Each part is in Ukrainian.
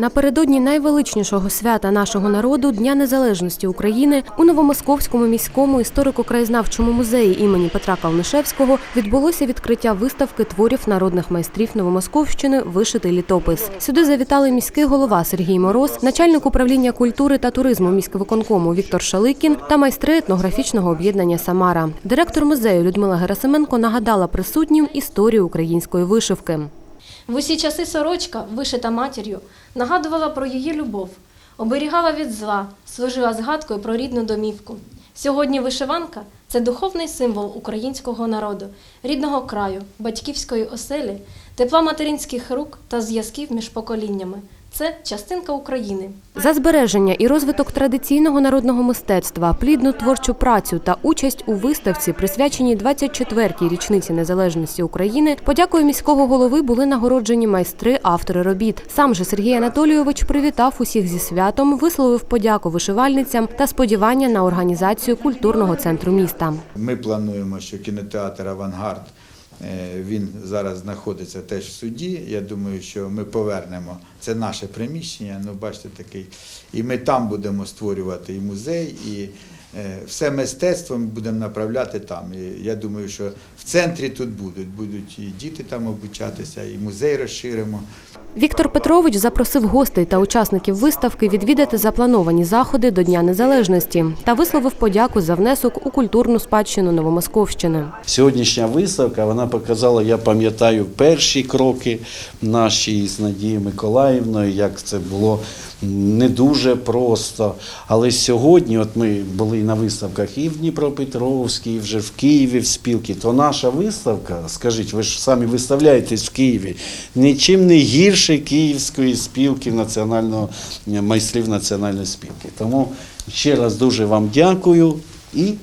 Напередодні найвеличнішого свята нашого народу Дня Незалежності України у Новомосковському міському історико-краєзнавчому музеї імені Петра Калнишевського відбулося відкриття виставки творів народних майстрів Новомосковщини Вишитий літопис. Сюди завітали міський голова Сергій Мороз, начальник управління культури та туризму міськвиконкому Віктор Шаликін та майстри етнографічного об'єднання Самара. Директор музею Людмила Герасименко нагадала присутнім історію української вишивки. В усі часи сорочка, вишита матір'ю, нагадувала про її любов, оберігала від зла, служила згадкою про рідну домівку. Сьогодні вишиванка це духовний символ українського народу, рідного краю, батьківської оселі, тепла материнських рук та зв'язків між поколіннями. Це частинка України. За збереження і розвиток традиційного народного мистецтва, плідну творчу працю та участь у виставці, присвяченій 24-й річниці незалежності України, подякою міського голови були нагороджені майстри, автори робіт. Сам же Сергій Анатолійович привітав усіх зі святом, висловив подяку вишивальницям та сподівання на організацію культурного центру міста. Ми плануємо, що кінотеатр Авангард він зараз знаходиться теж в суді. Я думаю, що ми повернемо це наше приміщення. Ну, бачите, такий. І ми там будемо створювати і музей, і е, все мистецтво ми будемо направляти там. І я думаю, що в центрі тут будуть. Будуть і діти там обучатися, і музей розширимо. Віктор Петрович запросив гостей та учасників виставки відвідати заплановані заходи до Дня Незалежності та висловив подяку за внесок у культурну спадщину Новомосковщини. Сьогоднішня виставка вона показала, я пам'ятаю, перші кроки наші з Надією Миколаївною, як це було не дуже просто. Але сьогодні, от ми були на виставках і в Дніпропетровській, і вже в Києві в спілці, то наша виставка, скажіть, ви ж самі виставляєтесь в Києві, нічим не гірше Київської спілки національного майстрів національної спілки. Тому ще раз дуже вам дякую і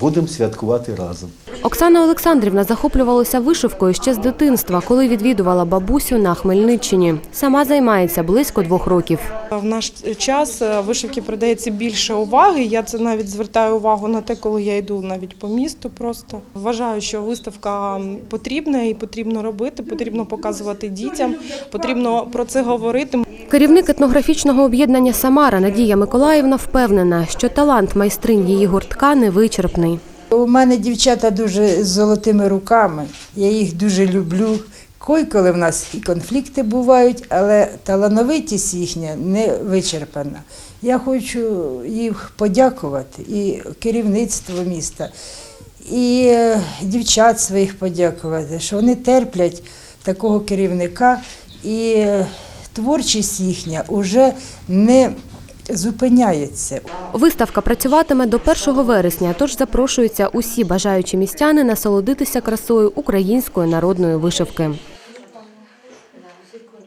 будемо святкувати разом. Оксана Олександрівна захоплювалася вишивкою ще з дитинства, коли відвідувала бабусю на Хмельниччині. Сама займається близько двох років. В наш час е, вишивки придається більше уваги. Я це навіть звертаю увагу на те, коли я йду навіть по місту. Просто вважаю, що виставка потрібна і потрібно робити, потрібно показувати дітям, потрібно про це говорити. Керівник етнографічного об'єднання Самара Надія Миколаївна впевнена, що талант майстринь її гуртка невичерпний. У мене дівчата дуже з золотими руками. Я їх дуже люблю. Кой, коли в нас і конфлікти бувають, але талановитість їхня не вичерпана. Я хочу їх подякувати і керівництво міста, і е, дівчат своїх подякувати, що вони терплять такого керівника, і е, творчість їхня вже не зупиняється. Виставка працюватиме до 1 вересня, тож запрошуються усі бажаючі містяни насолодитися красою української народної вишивки.